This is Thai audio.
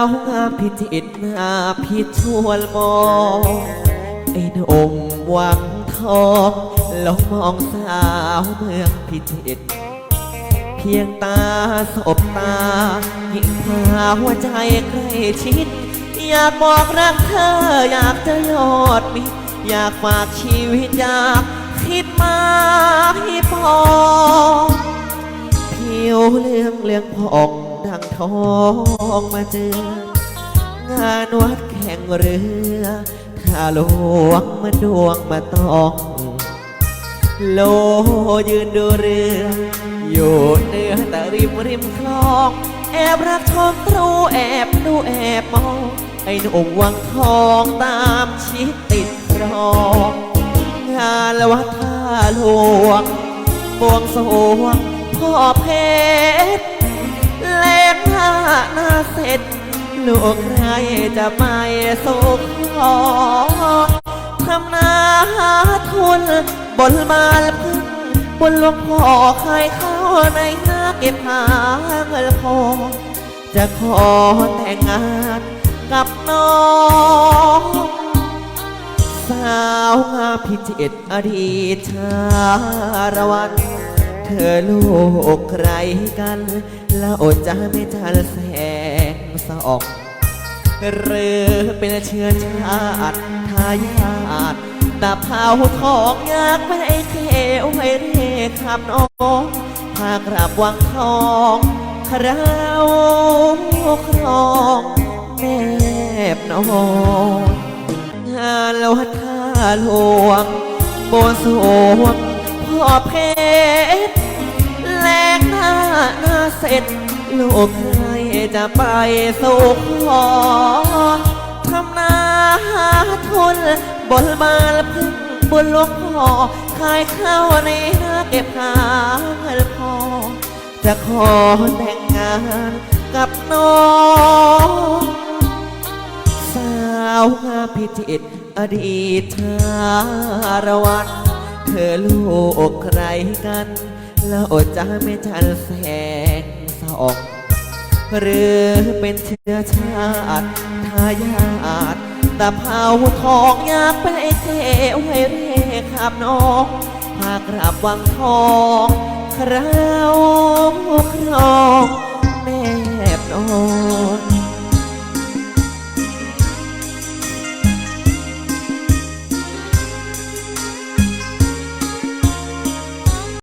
าวงามพิจิตนาพิชวนมองไอ้หนุ่มหวังทองลองมองสาวเมืองพิจิตเพียงตาสบตายิ่งพาหัวใจใกล้ชิด อยากบอกรักเธออยากจะยอดมิอยากฝากชีวิตอยากคิดมาให้พอผิวเลืองเลืองผ่องดังทองมาเจอ งานวัดแข่งเรือ ถ้าหลวงมาดวงมาตองโลยืนดูเรือ อยู่เหนือแต่ริมริมคลอง แอบรักชมตรูแอบดูแอบมอง ไอ้หนุ่มวังทองตามชิดติดรองงานละวัดท่าหลวงบวงสรวงพ่อเพชรเล่นหน้าหน้าเสร็จ ลูกใครจะไม่สุขขอทำนาหาทุนบนบานพึ่งบนหลวงพ่อใครเข้าในหน้าเก็บหาเงินพอจะขอแต่งงานกับน้องสาวงามพิจิตรอดีตชาละวันเธอลูกใครกันแล้วอดจะไม่ทันแส สอง หรือเป็นเชื้อชาติทายาทตาเผาทองอยากเป็นไอ้เขวไว้เรียกขับน้องพากราบวังทองคราวครองแนบนอนงานวัดท่าหลวงโบนสวงพ่อเพชรแลกหน้าหน้าเสร็จลูกใคร จะไปสู่ขอทำนาหาทุนบนบานพึ่งบนลวงพ่อขายข้าวในนาเก็บหาเงินพอ จะขอแต่งงานกับน้องสาวงาพิจิตอดีตชาละวัน เธอลูกใครกัน แล้วอดจะไม่ทันแสงสอง หรือเป็นเชื้อชาติทายาทตะเผาทองอยากเป็นไอเทวให้เรียขับน้องพากรับวังทองคราวครอง